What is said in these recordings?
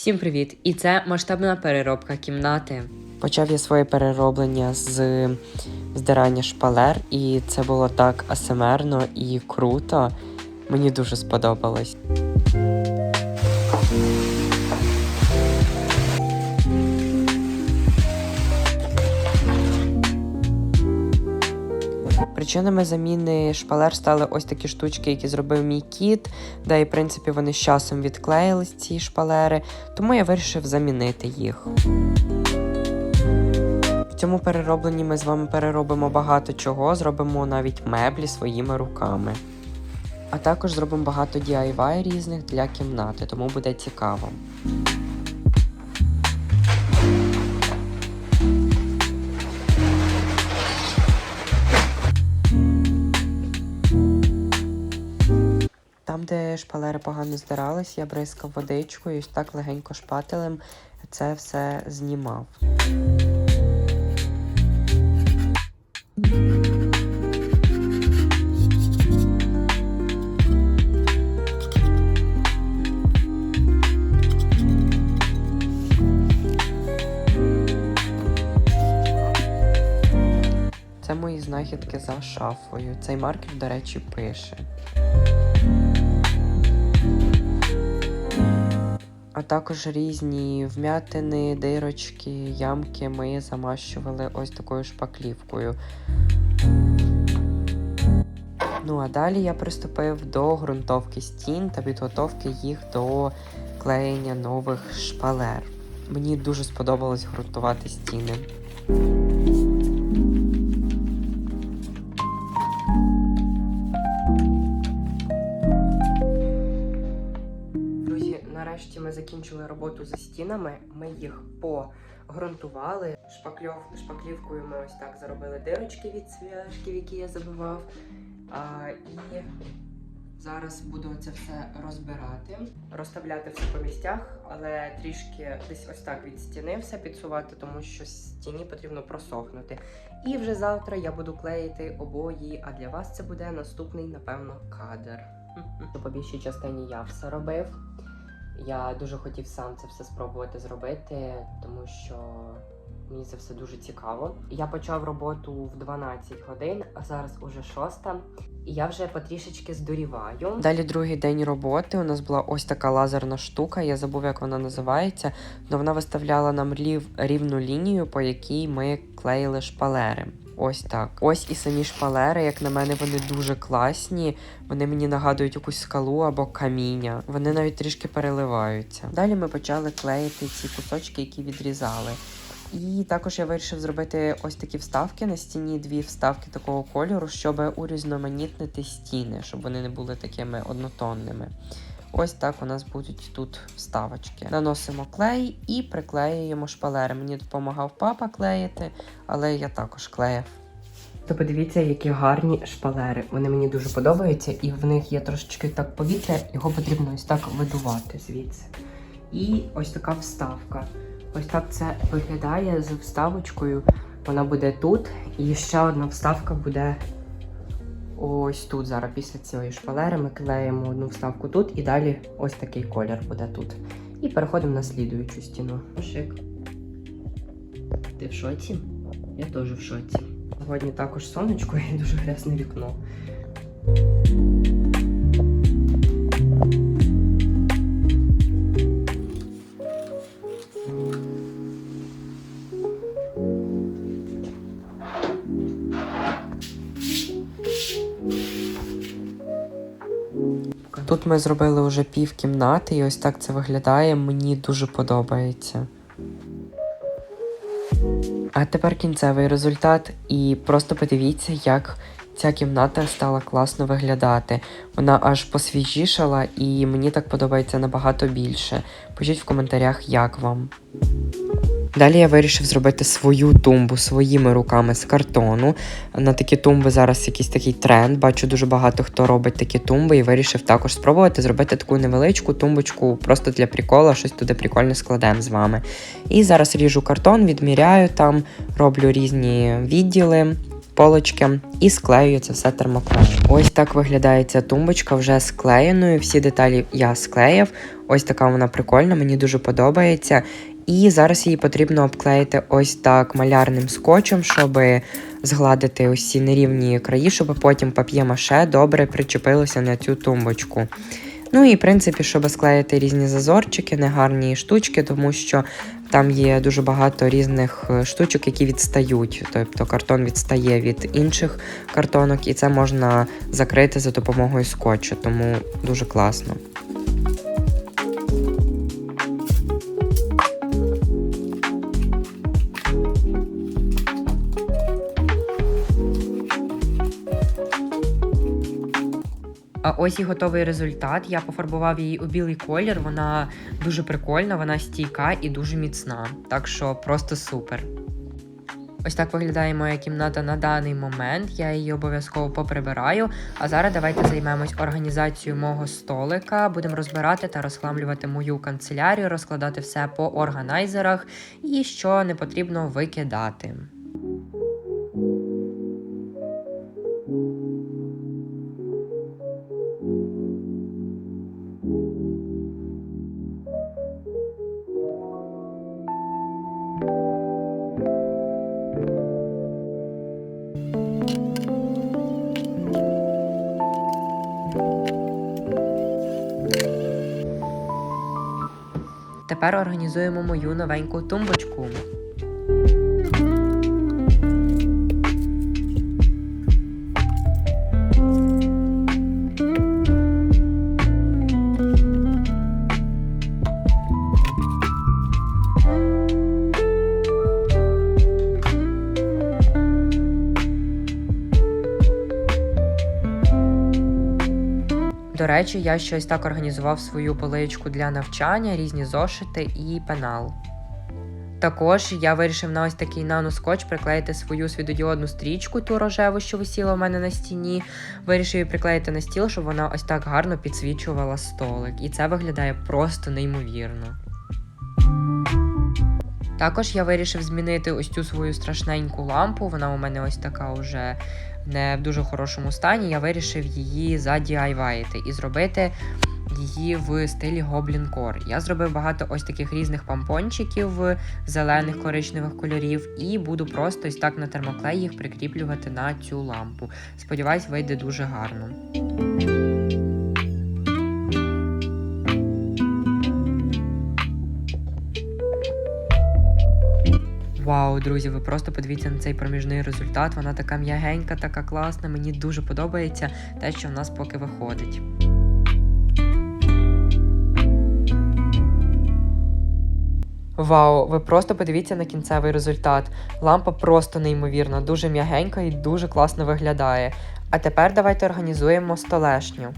Всім привіт! І це масштабна переробка кімнати. Почав я своє перероблення з здирання шпалер, і це було так асемерно і круто. Мені дуже сподобалось. Причинами заміни шпалер стали ось такі штучки, які зробив мій кіт, де і в принципі вони з часом відклеїлись ці шпалери, тому я вирішив замінити їх. В цьому переробленні ми з вами переробимо багато чого, зробимо навіть меблі своїми руками. А також зробимо багато DIY різних для кімнати, тому буде цікаво. Там, де шпалери погано здирались, я бризкав водичкою і так легенько шпателем це все знімав. Це мої знахідки за шафою. Цей маркер, до речі, пише. А також різні вмятини, дирочки, ямки ми замащували ось такою шпаклівкою. Ну а далі я приступив до ґрунтовки стін та підготовки їх до клеєння нових шпалер. Мені дуже сподобалось ґрунтувати стіни. Нарешті ми закінчили роботу за стінами. Ми їх погрунтували. Шпакльов, шпаклівкою ми ось так заробили дирочки від цвяшків, які я забивав. А, і зараз буду це все розбирати, розставляти все по місцях, але трішки десь ось так від стіни все підсувати, тому що стіні потрібно просохнути. І вже завтра я буду клеїти обої, а для вас це буде наступний, напевно, кадр. По більшій частині я все робив. Я дуже хотів сам це все спробувати зробити, тому що мені це все дуже цікаво. Я почав роботу в 12 годин, а зараз уже 6. І я вже потрішечки здуріваю. Далі другий день роботи. У нас була ось така лазерна штука. Я забув, як вона називається. але вона виставляла нам рів, рівну лінію, по якій ми клеїли шпалери. Ось так. Ось і самі шпалери, як на мене, вони дуже класні. Вони мені нагадують якусь скалу або каміння. Вони навіть трішки переливаються. Далі ми почали клеїти ці кусочки, які відрізали. І також я вирішив зробити ось такі вставки на стіні, дві вставки такого кольору, щоб урізноманітнити стіни, щоб вони не були такими однотонними. Ось так у нас будуть тут вставочки. Наносимо клей і приклеюємо шпалери. Мені допомагав папа клеїти, але я також клеїв. То подивіться, які гарні шпалери. Вони мені дуже подобаються, і в них є трошечки так повітря, його потрібно ось так видувати звідси. І ось така вставка. Ось так це виглядає з вставочкою. Вона буде тут. І ще одна вставка буде ось тут. Зараз після цієї шпалери ми клеїмо одну вставку тут і далі ось такий колір буде тут. І переходимо на слідуючу стіну. Шик. Ти в шоці? Я теж в шоці. Сьогодні також сонечко і дуже грязне вікно. Тут ми зробили вже пів кімнати, і ось так це виглядає. Мені дуже подобається. А тепер кінцевий результат, і просто подивіться, як ця кімната стала класно виглядати. Вона аж посвіжішала, і мені так подобається набагато більше. Пишіть в коментарях, як вам. Далі я вирішив зробити свою тумбу своїми руками з картону. На такі тумби зараз якийсь такий тренд. Бачу дуже багато хто робить такі тумби і вирішив також спробувати зробити таку невеличку тумбочку просто для прикола, щось туди прикольне складемо з вами. І зараз ріжу картон, відміряю там, роблю різні відділи. полочки і склею це все термоклеєм. Ось так виглядає ця тумбочка вже склеєною. Всі деталі я склеїв. Ось така вона прикольна, мені дуже подобається. І зараз її потрібно обклеїти ось так малярним скотчем, щоб згладити ось ці нерівні краї, щоб потім пап'є-маше добре причепилося на цю тумбочку. Ну і в принципі, щоб склеїти різні зазорчики, негарні штучки, тому що там є дуже багато різних е, штучок, які відстають. Тобто картон відстає від інших картонок, і це можна закрити за допомогою скотчу, тому дуже класно. А ось і готовий результат. Я пофарбував її у білий колір. Вона дуже прикольна, вона стійка і дуже міцна. Так що просто супер. Ось так виглядає моя кімната на даний момент. Я її обов'язково поприбираю. А зараз давайте займемось організацією мого столика. Будемо розбирати та розхламлювати мою канцелярію, розкладати все по органайзерах і що не потрібно викидати. Тепер організуємо мою новеньку тумбочку. До речі, я щось так організував свою поличку для навчання, різні зошити і пенал. Також я вирішив на ось такий наноскотч приклеїти свою світодіодну стрічку, ту рожеву, що висіла в мене на стіні. Вирішив її приклеїти на стіл, щоб вона ось так гарно підсвічувала столик. І це виглядає просто неймовірно. Також я вирішив змінити ось цю свою страшненьку лампу. Вона у мене ось така вже не в дуже хорошому стані. Я вирішив її задіайваїти і зробити її в стилі Core. Я зробив багато ось таких різних помпончиків зелених коричневих кольорів, і буду просто ось так на термоклей їх прикріплювати на цю лампу. Сподіваюсь, вийде дуже гарно. Вау, друзі, ви просто подивіться на цей проміжний результат. Вона така м'ягенька, така класна. Мені дуже подобається те, що в нас поки виходить. Вау, ви просто подивіться на кінцевий результат. Лампа просто неймовірна, дуже м'ягенька і дуже класно виглядає. А тепер давайте організуємо столешню.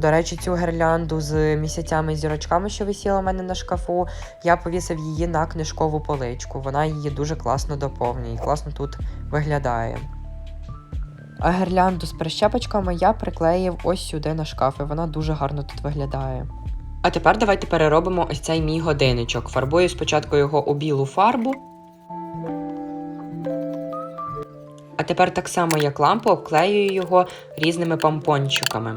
До речі, цю гірлянду з місяцями і зірочками, що висіла у мене на шкафу, я повісив її на книжкову поличку. Вона її дуже класно доповнює і класно тут виглядає. А гірлянду з прищепочками я приклеїв ось сюди на шкаф, і вона дуже гарно тут виглядає. А тепер давайте переробимо ось цей мій годинничок. Фарбую спочатку його у білу фарбу. А тепер так само, як лампу, обклеюю його різними помпончиками.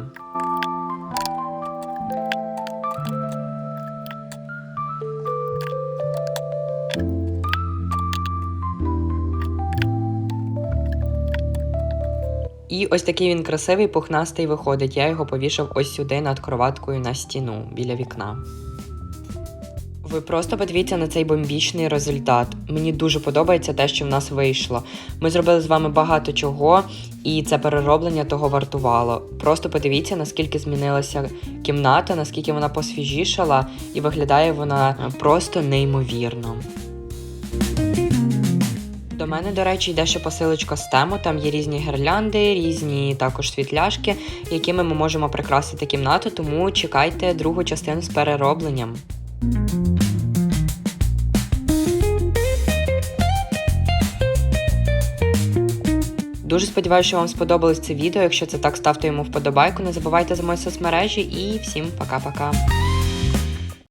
І ось такий він красивий, пухнастий виходить. Я його повішав ось сюди над кроваткою на стіну біля вікна. Ви просто подивіться на цей бомбічний результат. Мені дуже подобається те, що в нас вийшло. Ми зробили з вами багато чого, і це перероблення того вартувало. Просто подивіться, наскільки змінилася кімната, наскільки вона посвіжішала, і виглядає вона просто неймовірно. Мене, до речі, йде ще посилочка з тему. Там є різні гірлянди, різні також світляшки, якими ми можемо прикрасити кімнату, тому чекайте другу частину з переробленням. Дуже сподіваюся, що вам сподобалось це відео. Якщо це так, ставте йому вподобайку. Не забувайте за мої соцмережі і всім пока-пока.